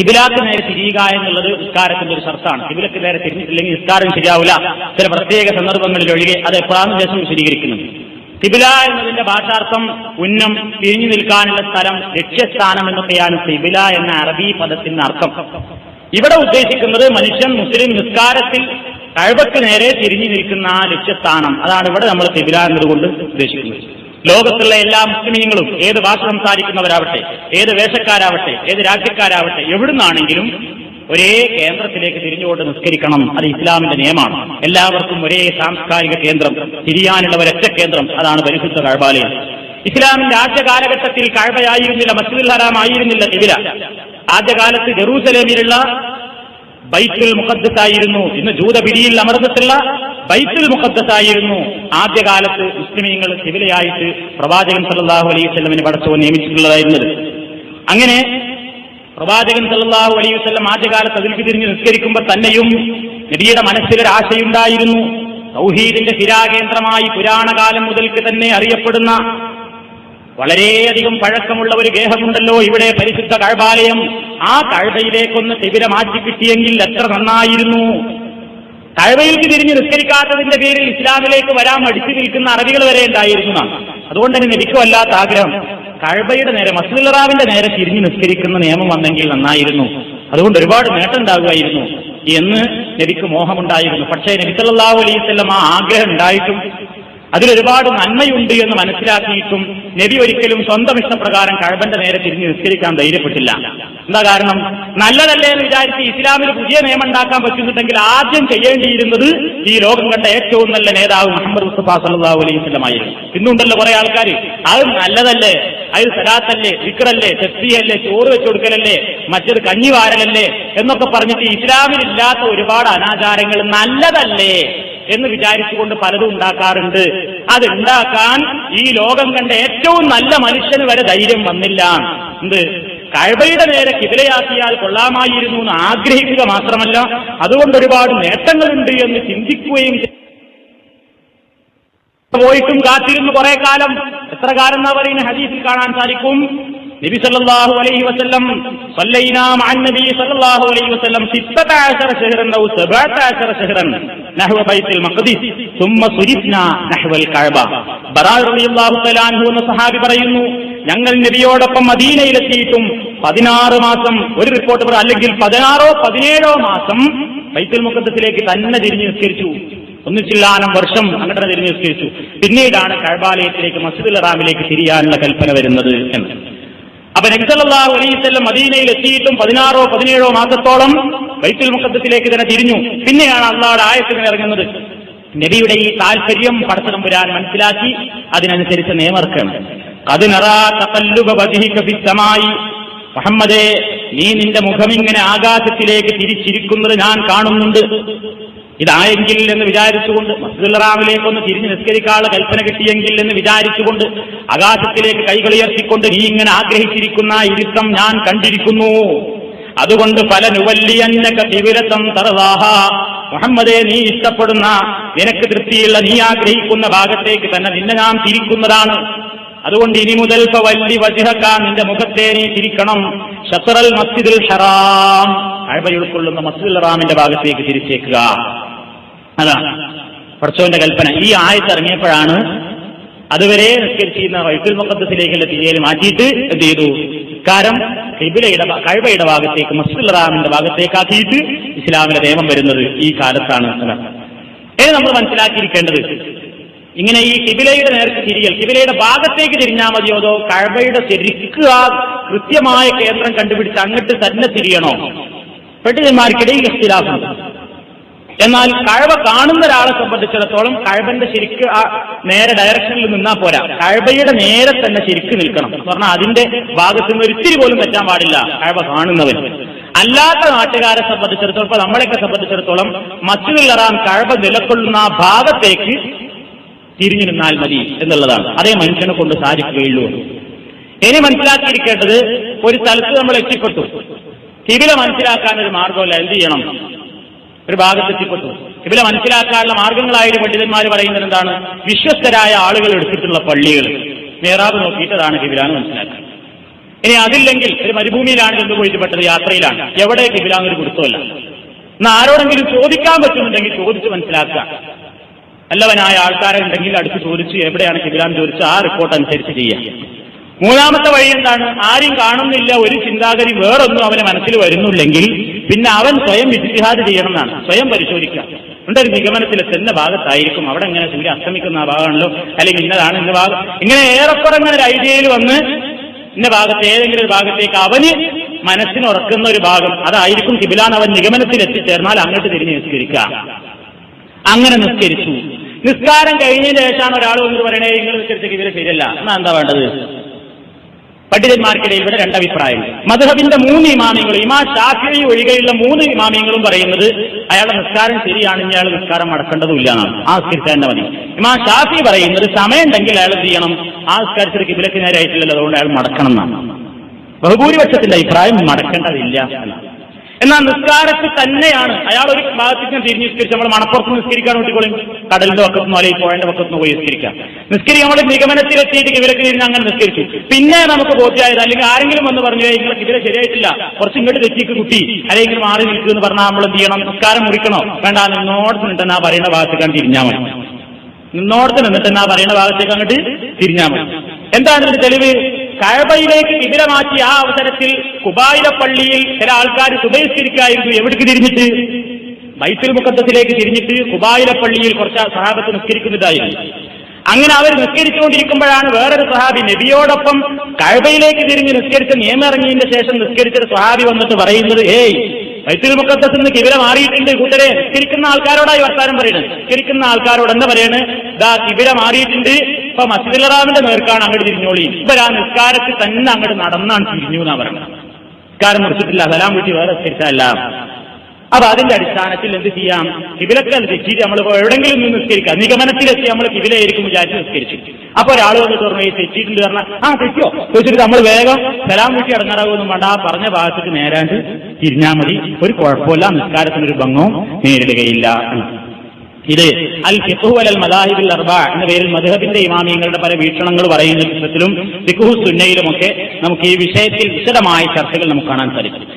കിബിലാക്ക് നേരെ തിരിയുക എന്നുള്ളത് ഉസ്കാരത്തിന്റെ ഒരു ഷർത്താണ്. കിബിലക്ക് നേരെ തിരിഞ്ഞിട്ടില്ലെങ്കിൽ നിസ്കാരം ശരിയാവില്ല. ചില പ്രത്യേക സന്ദർഭങ്ങളിൽ ഒഴികെ അത് എപ്പോഴാണ് ശേഷം വിശദീകരിക്കുന്നത്? കിബില എന്നതിന്റെ ഭാഷാർത്ഥം ഉന്നം തിരിഞ്ഞു നിൽക്കാനുള്ള സ്ഥലം ലക്ഷ്യസ്ഥാനം എന്നൊക്കെയാണ് കിബില എന്ന അറബി പദത്തിന്റെ അർത്ഥം. ഇവിടെ ഉദ്ദേശിക്കുന്നത് മനുഷ്യൻ മുസ്ലിം നിസ്കാരത്തിൽ കഴിവക്ക് നേരെ തിരിഞ്ഞു നിൽക്കുന്ന ലക്ഷ്യസ്ഥാനം. അതാണ് ഇവിടെ നമ്മൾ കിബില എന്നതുകൊണ്ട് ഉദ്ദേശിക്കുന്നത്. ലോകത്തുള്ള എല്ലാ മുസ്ലിമീങ്ങളും ഏത് ഭാഷ സംസാരിക്കുന്നവരാവട്ടെ ഏത് വേഷക്കാരാവട്ടെ ഏത് രാജ്യക്കാരാവട്ടെ എവിടുന്നാണെങ്കിലും ഒരേ കേന്ദ്രത്തിലേക്ക് തിരിഞ്ഞുകൊണ്ട് നിസ്കരിക്കണം. അത് ഇസ്ലാമിന്റെ നിയമമാണ്. എല്ലാവർക്കും ഒരേ സാംസ്കാരിക കേന്ദ്രം തിരിയാനുള്ള ഒരൊറ്റ കേന്ദ്രം അതാണ് പരിശുദ്ധ കഴബാലയം. ഇസ്ലാമിന്റെ ആദ്യ കാലഘട്ടത്തിൽ കഴബയായിരുന്നില്ല മസ്ജിദുൽ ഹറാം ആയിരുന്നില്ല എതിര ആദ്യകാലത്ത് ജെറൂസലേമിലുള്ള ബൈത്തുൽ മുഖദ്ദസായിരുന്നു. ഇന്ന് ജൂതപിടിയിൽ അമർന്നിട്ടുള്ള ബൈത്തുൽ മുഖദ്ദസായിരുന്നു. ആദ്യകാലത്ത് മുസ്ലിമീങ്ങൾ ചിവിലയായിട്ട് പ്രവാചകൻ സല്ലല്ലാഹു അലൈഹി വസല്ലമിനെ പടച്ചോ നിയമിച്ചിട്ടുള്ളതായിരുന്നത്. അങ്ങനെ പ്രവാചകൻ സല്ലല്ലാഹു അലൈഹി വസല്ലം ആദ്യകാലത്ത് അതിലേക്ക് തിരിഞ്ഞ് നിസ്കരിക്കുമ്പോൾ തന്നെയും നബിയുടെ മനസ്സിലൊരാശയുണ്ടായിരുന്നു തൗഹീദിന്റെ സ്ഥിരാകേന്ദ്രമായി പുരാണകാലം മുതൽക്ക് തന്നെ അറിയപ്പെടുന്ന വളരെയധികം പഴക്കമുള്ള ഒരു ഗേഹമുണ്ടല്ലോ ഇവിടെ പരിശുദ്ധ കഴബാലയം. ആ കഴബയിലേക്കൊന്ന് തിവിര മാറ്റി കിട്ടിയെങ്കിൽ എത്ര നന്നായിരുന്നു? കഴബയിലേക്ക് തിരിഞ്ഞ് നിസ്കരിക്കാത്തതിന്റെ പേരിൽ ഇസ്ലാമിലേക്ക് വരാൻ മടിച്ചു നിൽക്കുന്ന അറബികൾ വരെ ഉണ്ടായിരുന്നു അതുകൊണ്ട് തന്നെ എനിക്കും ആഗ്രഹം. കഴബയുടെ നേരെ മസ്ലിറാവിന്റെ നേരെ തിരിഞ്ഞ് നിസ്കരിക്കുന്ന നിയമം വന്നെങ്കിൽ നന്നായിരുന്നു. അതുകൊണ്ട് ഒരുപാട് നേട്ടം ഉണ്ടാകുമായിരുന്നു എന്ന് നബിക്ക് മോഹമുണ്ടായിരുന്നു. പക്ഷേ നബി സല്ലല്ലാഹു അലൈഹി വസല്ലം ആ ആഗ്രഹം ഉണ്ടായിട്ടും അതിലൊരുപാട് നന്മയുണ്ട് എന്ന് മനസ്സിലാക്കിയിട്ടും നബി ഒരിക്കലും സ്വന്തം ഇഷ്ടപ്രകാരം കഴബന്റെ നേരെ തിരിഞ്ഞ് നിസ്കരിക്കാൻ ധൈര്യപ്പെട്ടില്ല. എന്താ കാരണം? നല്ലതല്ലേ എന്ന് വിചാരിച്ച് ഇസ്ലാമിൽ പുതിയ നിയമം ഉണ്ടാക്കാൻ പറ്റുന്നുണ്ടെങ്കിൽ ആദ്യം ചെയ്യേണ്ടിയിരുന്നത് ഈ ലോകം കണ്ട ഏറ്റവും നല്ല നേതാവ് മുഹമ്മദ് മുസ്തഫ സല്ലാഹു അലൈഹി സ്വലമായിരുന്നു ഇന്നുണ്ടല്ലോ കുറെ ആൾക്കാർ അത് നല്ലതല്ലേ? അത് സലാത്തല്ലേ? വിക്രല്ലേ? ചെസ്തിയല്ലേ ചോറ് വെച്ചു കൊടുക്കലല്ലേ? മറ്റത് കഞ്ഞി വാരലല്ലേ? എന്നൊക്കെ പറഞ്ഞിട്ട് ഇസ്ലാമിലില്ലാത്ത ഒരുപാട് അനാചാരങ്ങൾ നല്ലതല്ലേ എന്ന് വിചാരിച്ചുകൊണ്ട് പലതും ഉണ്ടാക്കാറുണ്ട്. അത് ഉണ്ടാക്കാൻ ഈ ലോകം കണ്ട ഏറ്റവും നല്ല മനുഷ്യന് വരെ ധൈര്യം വന്നില്ല. എന്ത്? കഴബയുടെ നേരെ കിബിലയാക്കിയാൽ കൊള്ളാമായിരുന്നു എന്ന് ആഗ്രഹിക്കുക മാത്രമല്ല അതുകൊണ്ട് ഒരുപാട് നേട്ടങ്ങളുണ്ട് എന്ന് ചിന്തിക്കുകയും. പോയിട്ടും കാത്തിരുന്നു കുറെ കാലം. എത്ര കാലം എന്നാ പറയുന്ന ഹദീസിൽ കാണാൻ സാധിക്കും. നബി സല്ലാഹു അലൈഹി മഅൻ നബി സല്ലല്ലാഹു അലൈഹി വസല്ലം 16 ശഹരൻ ഔ 17 ശഹറൻ നഹ്വ ബൈത്തുൽ മഖ്ദിസ് ثم സുരിഫ്നാ നഹ്വൽ കഅബ. തആല അൻഹു എന്ന സഹാബി പറയുന്നു ഞങ്ങൾ നബിയോടൊപ്പം മദീനയിലെത്തിയിട്ടും പതിനാറ് മാസം ഒരു റിപ്പോർട്ട് അല്ലെങ്കിൽ പതിനാറോ പതിനേഴോ മാസം ബൈത്തുൽ മുഖദ്ദസിലേക്ക് തന്നെ തിരിഞ്ഞു നിസ്കരിച്ചു. ഒന്നിച്ചില്ലാനം വർഷം അങ്ങനെ തിരിഞ്ഞു നിസ്കരിച്ചു. പിന്നീടാണ് കഴബാലയത്തിലേക്ക് മസ്ജിദുൽ റാമിലേക്ക് തിരിയാനുള്ള കൽപ്പന വരുന്നത് എന്ന്. അപ്പൊ നബിസല്ലാഹു അലൈവല്ലം മദീനയിൽ എത്തിയിട്ടും പതിനാറോ പതിനേഴോ മാസത്തോളം ബൈത്തുൽ മുഖദ്ദത്തിലേക്ക് തന്നെ തിരിഞ്ഞു. പിന്നെയാണ് അള്ളാഹുടെ ആയത്തിന് ഇറങ്ങുന്നത്. നബിയുടെ ഈ താല്പര്യം പടത്തമ്പുരാൻ മനസ്സിലാക്കി അതിനനുസരിച്ച് നിയമർക്കാണ് അതിനറായി മുഹമ്മദേ നീ നിന്റെ മുഖം ഇങ്ങനെ ആകാശത്തിലേക്ക് തിരിച്ചിരിക്കുന്നത് ഞാൻ കാണുന്നുണ്ട്. ഇതായെങ്കിൽ എന്ന് വിചാരിച്ചുകൊണ്ട് മസ്ജിദുറാമിലേക്കൊന്ന് തിരിഞ്ഞ് നിസ്കരിക്കാനുള്ള കൽപ്പന കിട്ടിയെങ്കിൽ എന്ന് വിചാരിച്ചുകൊണ്ട് ആകാശത്തിലേക്ക് കൈകളുയർത്തിക്കൊണ്ട് നീ ഇങ്ങനെ ആഗ്രഹിച്ചിരിക്കുന്ന ഇരുത്തം ഞാൻ കണ്ടിരിക്കുന്നു. അതുകൊണ്ട് പല നുവല്ലിയന്നൊക്കെ തിവിരത്തം തറവാഹ. മുഹമ്മദെ നീ ഇഷ്ടപ്പെടുന്ന നിനക്ക് തൃപ്തിയുള്ള നീ ആഗ്രഹിക്കുന്ന ഭാഗത്തേക്ക് തന്നെ നിന്നെ നാം തിരിക്കുന്നതാണ്. അതുകൊണ്ട് ഇനി മുതൽ വല്ലി വജിഹക്കാൻ നിന്റെ മുഖത്തെ നീ തിരിക്കണം. ഷത്തറൽ മസ്ജിദുൽ ഹറാം. അഴബ ഉൾക്കൊള്ളുന്ന മസ്ജിദുൽ റാമിന്റെ ഭാഗത്തേക്ക് തിരിച്ചേക്കുക. അതാണ് പ്രസവന്റെ കൽപ്പന. ഈ ആയത്തിറങ്ങിയപ്പോഴാണ് അതുവരെ നിസ്കരിച്ചിരുന്ന വൈഫുൽ മുഖദ്സിലേക്കുള്ള തിരിയൽ മാറ്റിയിട്ട് എന്ത് ചെയ്തു? ഇക്കാരം കിബിലയുടെ കഴിവയുടെ ഭാഗത്തേക്ക് മസ്ജിദുൽ റാമിന്റെ ഭാഗത്തേക്കാക്കിയിട്ട് ഇസ്ലാമിലെ നിയമം വരുന്നത് ഈ കാലത്താണ്. എന്നാണ് ഇനി നമ്മൾ മനസ്സിലാക്കിയിരിക്കേണ്ടത് ഇങ്ങനെ ഈ കിബിലയുടെ നേർക്ക് തിരിയൽ കിബിലയുടെ ഭാഗത്തേക്ക് തിരിഞ്ഞാൽ മതിയോ അതോ കഴബയുടെ ശരിക്ക് ആ കൃത്യമായ കേന്ദ്രം കണ്ടുപിടിച്ച് അങ്ങോട്ട് തന്നെ തിരിയണോ? പെട്ടിന്മാർക്കിടയിൽ ഇഖ്തിലാഫുണ്ട്. എന്നാൽ കഴവ കാണുന്ന ഒരാളെ സംബന്ധിച്ചിടത്തോളം കഴവന്റെ ശരിക്ക് ആ നേരെ ഡയറക്ഷനിൽ നിന്നാ പോരാ. കഴവയുടെ നേരെ തന്നെ ശരിക്ക് നിൽക്കണം. എന്ന് പറഞ്ഞാൽ അതിന്റെ ഭാഗത്ത് നിന്ന് ഒരിത്തിരി പോലും പറ്റാൻ പാടില്ല. കഴവ കാണുന്നവൻ. അല്ലാത്ത നാട്ടുകാരെ സംബന്ധിച്ചിടത്തോളം നമ്മളെയൊക്കെ സംബന്ധിച്ചിടത്തോളം മസ്ജിദുൽ കഴവ നിലക്കൊള്ളുന്ന ആ ഭാഗത്തേക്ക് തിരിഞ്ഞു നിന്നാൽ മതി എന്നുള്ളതാണ്. അതേ മനുഷ്യനെ കൊണ്ട് സാധിക്കുകയുള്ളൂ. ഇനി മനസ്സിലാക്കിയിരിക്കേണ്ടത് ഒരു സ്ഥലത്ത് നമ്മൾ എത്തിപ്പെട്ടു. കിബില മനസ്സിലാക്കാൻ ഒരു മാർഗമല്ല എന്ത് ചെയ്യണം? ഒരു ഭാഗത്ത് എത്തിപ്പെട്ടു. കിബില മനസ്സിലാക്കാനുള്ള മാർഗങ്ങളായ പണ്ഡിതന്മാർ പറയുന്നത് എന്താണ്? വിശ്വസ്തരായ ആളുകൾ എടുത്തിട്ടുള്ള പള്ളികൾ. മേറാബ് നോക്കിയിട്ടതാണ് കിബില കിബിലാന്ന് മനസ്സിലാക്കുക. ഇനി അതില്ലെങ്കിൽ ഒരു മരുഭൂമിയിലാണ് ചെന്ന് പോയിട്ട് യാത്രയിലാണ്. എവിടെ കിബിലാന്നൊരു കൊടുത്തല്ല എന്നാൽ ആരോടെങ്കിലും ചോദിക്കാൻ പറ്റുന്നുണ്ടെങ്കിൽ ചോദിച്ച് മനസ്സിലാക്കുക. നല്ലവനായ ആൾക്കാരെ ഉണ്ടെങ്കിൽ അടുത്ത് ചോദിച്ച് എവിടെയാണ് കിബിലാൻ ചോദിച്ച് ആ റിപ്പോർട്ട് അനുസരിച്ച് ചെയ്യാം. മൂന്നാമത്തെ വഴി എന്താണ്? ആരും കാണുന്നില്ല ഒരു ചിന്താഗതി വേറൊന്നും അവന് മനസ്സിൽ വരുന്നില്ലെങ്കിൽ പിന്നെ അവൻ സ്വയം വിജിഹാദ് ചെയ്യണം എന്നാണ് സ്വയം പരിശോധിക്കുക. ഉണ്ട് ഒരു നിഗമനത്തിൽ എന്ന ഭാഗത്തായിരിക്കും. അവിടെ ഇങ്ങനെ സൂര്യ അസ്തമിക്കുന്ന ആ ഭാഗമാണല്ലോ? അല്ലെങ്കിൽ ഇന്നതാണ് ഇന്ന ഭാഗം? ഇങ്ങനെ ഏറെക്കുറെ ഇങ്ങനെ ഒരു ഐഡിയയിൽ വന്ന് ഇന്ന ഭാഗത്ത് ഏതെങ്കിലും ഒരു ഭാഗത്തേക്ക് അവന് മനസ്സിന് ഉറക്കുന്ന ഒരു ഭാഗം അതായിരിക്കും കിബിലാൻ അവൻ നിഗമനത്തിൽ എത്തിച്ചേർന്നാൽ അങ്ങോട്ട് തിരിഞ്ഞ് നിസ്കരിക്കുക. അങ്ങനെ നിസ്കരിച്ചു. നിസ്കാരം കഴിഞ്ഞതിന് ശേഷമാണ് ഒരാൾ വന്നിട്ട് പറയണേ നിങ്ങൾ നിസ്കരിച്ച ഇവർ ശരിയല്ല. എന്നാ എന്താ വേണ്ടത്? പണ്ഡിതന്മാർക്കിടയിൽ ഇവിടെ രണ്ടഭിപ്രായം മധുഹബിന്റെ മൂന്ന് ഇമാമികൾ ഇമാ ഷാഫി ഒഴികെയുള്ള മൂന്ന് ഇമാമിങ്ങളും പറയുന്നത് അയാളുടെ നിസ്കാരം ശരിയാണ് ഇനി അയാൾ നിസ്കാരം മടക്കേണ്ടതുമില്ല. എന്നാണ് ആ നിസ്കരിച്ചാൽ മതി. ഇമാ ഷാഫി പറയുന്നത് സമയമുണ്ടെങ്കിൽ അയാൾ എന്ത് ചെയ്യണം? ആ നിസ്കരിച്ചത് കിബിലക്ക് നേരായിട്ടില്ലല്ലോ അതുകൊണ്ട് അയാൾ മടക്കണം എന്നാണ്. ബഹുഭൂരിപക്ഷത്തിന്റെ അഭിപ്രായം മടക്കേണ്ടതില്ല എന്നാണ്. എന്നാൽ നിസ്കാരത്തിൽ തന്നെയാണ് അയാൾ ഒരു ഭാഗത്തേക്ക് തിരിഞ്ഞ് നിസ്കരിച്ച് നമ്മൾ മണപ്പുറത്ത് നിസ്കരിക്കാൻ വേണ്ടിക്കോളും. കടലിന്റെ പക്കത്തുനിന്നോ അല്ലെങ്കിൽ പുഴന്റെ വക്കത്തുനിന്ന് പോയി നിസ്കരിക്കാം. നിസ്കരിക്കുക നമ്മൾ നിഗമനത്തിലെത്തിയിട്ട് ഇവരൊക്കെ തിരിഞ്ഞ് അങ്ങനെ നിസ്കരിച്ചു. പിന്നെ നമുക്ക് ബോധ്യമായത് അല്ലെങ്കിൽ ആരെങ്കിലും വന്ന് പറഞ്ഞു നിങ്ങൾ ഇവരെ ശരിയായിട്ടില്ല. കുറച്ച് ഇങ്ങോട്ട് തെറ്റിക്ക് കുട്ടി. അല്ലെങ്കിൽ മാറി നിൽക്കുക എന്ന് പറഞ്ഞാൽ നമ്മൾ എന്ത് ചെയ്യണം? നിസ്കാരം മുറിക്കണോ? വേണ്ട നിന്നോട് നിന്നിട്ട് ആ പറയുന്ന ഭാഗത്തേക്കാണ് തിരിഞ്ഞാൽ മതി. നിന്നോട് നിന്നിട്ട് എന്നാ പറയുന്ന ഭാഗത്തേക്ക് അങ്ങോട്ട് തിരിഞ്ഞാൽ മതി. എന്താണ് ഇതിന്റെ തെളിവ്? കഴബയിലേക്ക് കിബില മാറ്റി ആ അവസരത്തിൽ കുബായില പള്ളിയിൽ ചില ആൾക്കാർ സുബഹിസ്കരിക്കായിരുന്നു എവിടേക്ക് തിരിഞ്ഞിട്ട്? ബൈത്തുൽ മുഖത്തത്തിലേക്ക് തിരിഞ്ഞിട്ട് കുബായില പള്ളിയിൽ കുറച്ച് സഹാബത്ത് നിസ്കരിക്കുന്നതായിരുന്നു. അങ്ങനെ അവർ നിസ്കരിച്ചുകൊണ്ടിരിക്കുമ്പോഴാണ് വേറൊരു സഹാബി നബിയോടൊപ്പം കഴബയിലേക്ക് തിരിഞ്ഞ് നിസ്കരിച്ച നിയമം ഇറങ്ങിയതിന്റെ ശേഷം നിസ്കരിച്ചൊരു സഹാബി വന്നിട്ട് പറയുന്നത് ഏയ് വൈത്തിൽ മുഖത്തത്തിൽ നിന്ന് കിബില മാറിയിട്ടുണ്ട്. കൂട്ടരെ നിസ്കരിക്കുന്ന ആൾക്കാരോടായി വർത്താനം പറയുന്നത് നിസ്കരിക്കുന്ന ആൾക്കാരോട് എന്താ പറയുന്നത് ദാ കിബില മാറിയിട്ടുണ്ട്. ഇപ്പൊ മസ്ജിദ് നേർക്കാണ് അങ്ങോട്ട് തിരിഞ്ഞോളി. ഇപ്പൊ ആ നിസ്കാരത്തിൽ തന്നെ അങ്ങോട്ട് നടന്നാണ് തിരിഞ്ഞു എന്നാ പറയുന്നത് നിസ്കാരം മുറിച്ചിട്ടില്ല സലാം വീട്ടി വേറെ നിസ്കരിച്ചതല്ല അപ്പൊ അതിന്റെ അടിസ്ഥാനത്തിൽ എന്ത് ചെയ്യാം? കിബിലൊക്കെ തെറ്റിയിട്ട് നമ്മൾ എവിടെങ്കിലും നിന്ന് നിസ്കരിക്കാം. നിഗമനത്തിലെത്തി നമ്മൾ കിബിലായിരിക്കും വിചാരിച്ച് നിസ്കരിച്ചു. അപ്പൊ ഒരാൾ വന്നിട്ട് പറഞ്ഞു "ഈ തെറ്റിയിട്ടുണ്ട് പറഞ്ഞാൽ ആ തെറ്റിയോ? ചോദിച്ചിട്ട് നമ്മൾ വേഗം സലാം വീട്ടി ഇറങ്ങാറാകുമെന്നും വേണ്ട ആ പറഞ്ഞ ഭാഗത്തേക്ക് നേരാണ്ട് തിരിഞ്ഞാൽ മതി. ഒരു കുഴപ്പമില്ല നിസ്കാരത്തിനൊരു ഭംഗവും നേരിടുകയില്ല. ഇത് അൽ ഫിഖ്ഹു അൽ മദാഹിബിൽ അർബ എന്ന പേരിൽ മദ്ഹബിന്റെ ഇമാമിയങ്ങളുടെ പല വീക്ഷണങ്ങൾ പറയുന്ന ചിത്രത്തിലും ഫിഖ്ഹു സുന്നയിലുമൊക്കെ നമുക്ക് ഈ വിഷയത്തിൽ വിശദമായ ചർച്ചകൾ നമുക്ക് കാണാൻ സാധിക്കും.